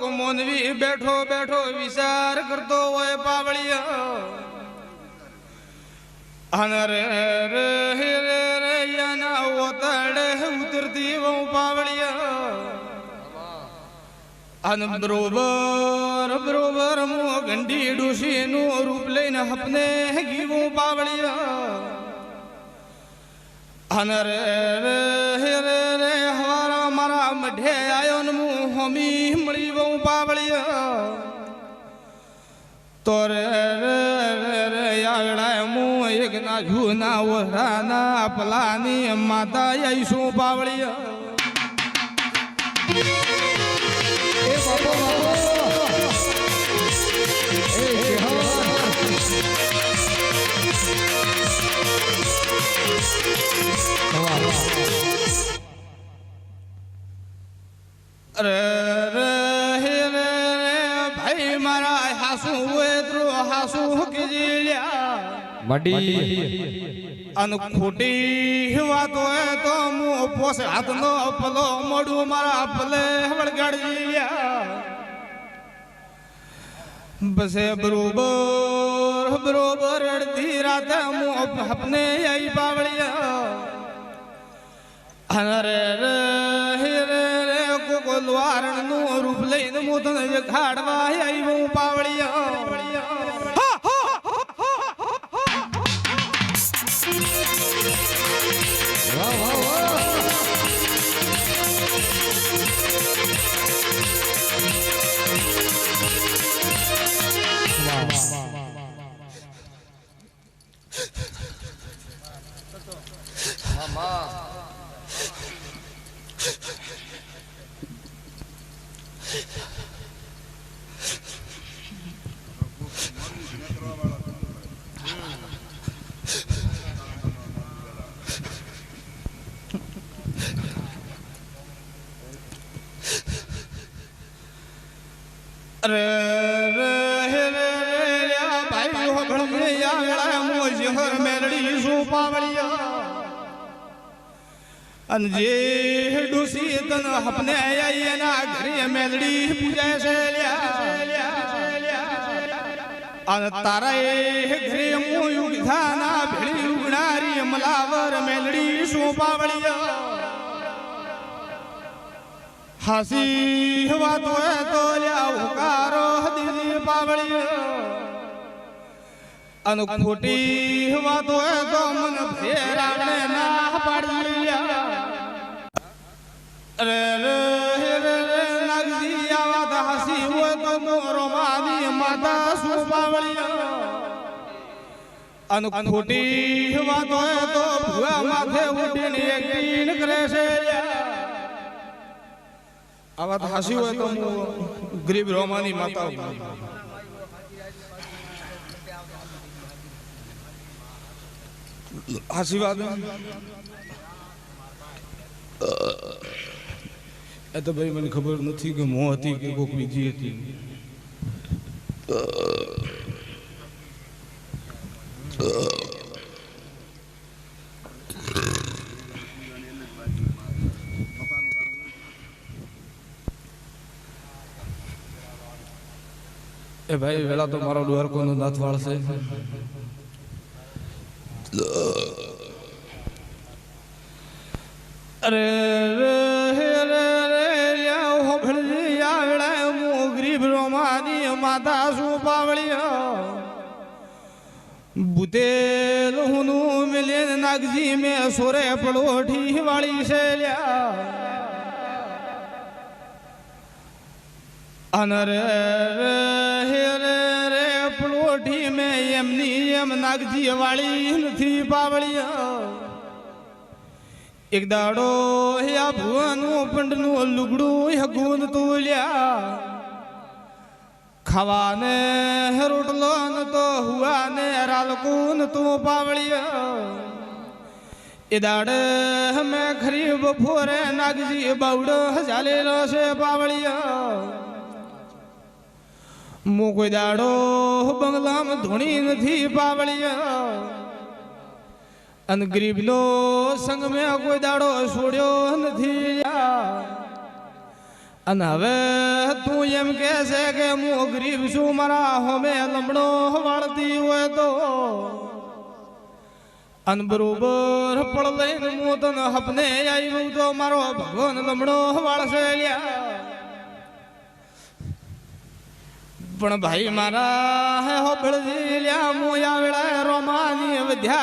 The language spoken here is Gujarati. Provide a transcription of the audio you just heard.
કોક મોનવી બેઠો બેઠો વિચાર કરતો હોય પાવળિયા. અને રે રે હે રે રે યાના ઓતડે ઉતરતી વહુ પાવળિયા. અને બરોબર બરોબર, મો ગંડી ડોશી નું રૂપ લઈને હપને ગીવું પાવળિયા. અને રે રે રે હવારા મારા મઢે આયો ને હું તો રે એક ના જૂના ઓઢાના પલાની માતા આઈશું પાવળિયા એ બાપો એ અન ખોટી વાત હોય તો હું પોસ હાથનો પલો મોડું મારા પલે વળગાડી બસે બરોબર બરોબર અડધી રાતે હું હપને આઈ બાવળિયા. અરે રે કોકો લવારણનું રૂપ લઈને હું તને ખાડવા આવી હું પાવળિયા વાહ વાહ રે રે રે ભાઈ હો ભણમે આવેલા મોજ હર મેરડી શું પાવળિયા અન જે ડુસી તન હપને એના ઘરે મેલડી પૂજાય છે અન તારા એ ઘરે મોયું વિધાના ભેળી ઉગણારી મલાવર મેલડી સુપાવળિયા પાવળિયા હાસી વાતો હે તો ઉકારો દીદી પાવળી. અન ખોટી વાતો હે તો મન ફેરાને ના પાડી. લ્યા રે રે રે રે, નાગજી આવા તો હાસી હોય તો મોરો માની માતા શું પાવળી. અન ખોટી વાતો તો ભુવા માથે ઉડીને એકટીન કરે છે. આ વાત હાસી હોય તો હું ગરીબ રોમાની માતા હાસી વાત એ તો ભાઈ મને ખબર નથી કે મોં હતી કે કોઈક બીજી હતી એ ભાઈ, વેલા તો મારો દ્વારકોનો નાથ વાળશે. અરે રે, હે રે રે, લ્યા હો ભળજી આવડા મુ ગરીબ રોમાની, માતા શું પાવળિયા બુતેલ હું મિલે નાગજી, મે સોરે પલોઠી વાળી છે અનરે રે એમ નાગજી વાળી નથી પાવળિયા એક દાડો હે આ ભુવાનું પંડનું લુગડું હગુન તુલ્યા. ખાવાને રોટલો ન તો હુવાને રાલકુન તું પાવળિયા એ દાડે અમે ખરી બપોરે નાગજી બાવડો ચાલેલો છે પાવળિયા મો કોઈ દાડો બંગલામાં ધૂણી નથી પાવળિયા. અને ગરીબનો સંગ મેં કોઈ દાડો છોડ્યો નથી. અને હવે તું એમ કે છે કે હું ગરીબ છું, મારા હોમે લમણો વાળતી હોય તો. અન બરોબર પડ લઈને હું તને હપને આવ્યું તો મારો ભગવાન લમણો વાળશે લ્યા. પણ ભાઈ મારા હે હોબળજી લ્યા મુયા વેળા રોમાની વધ્યા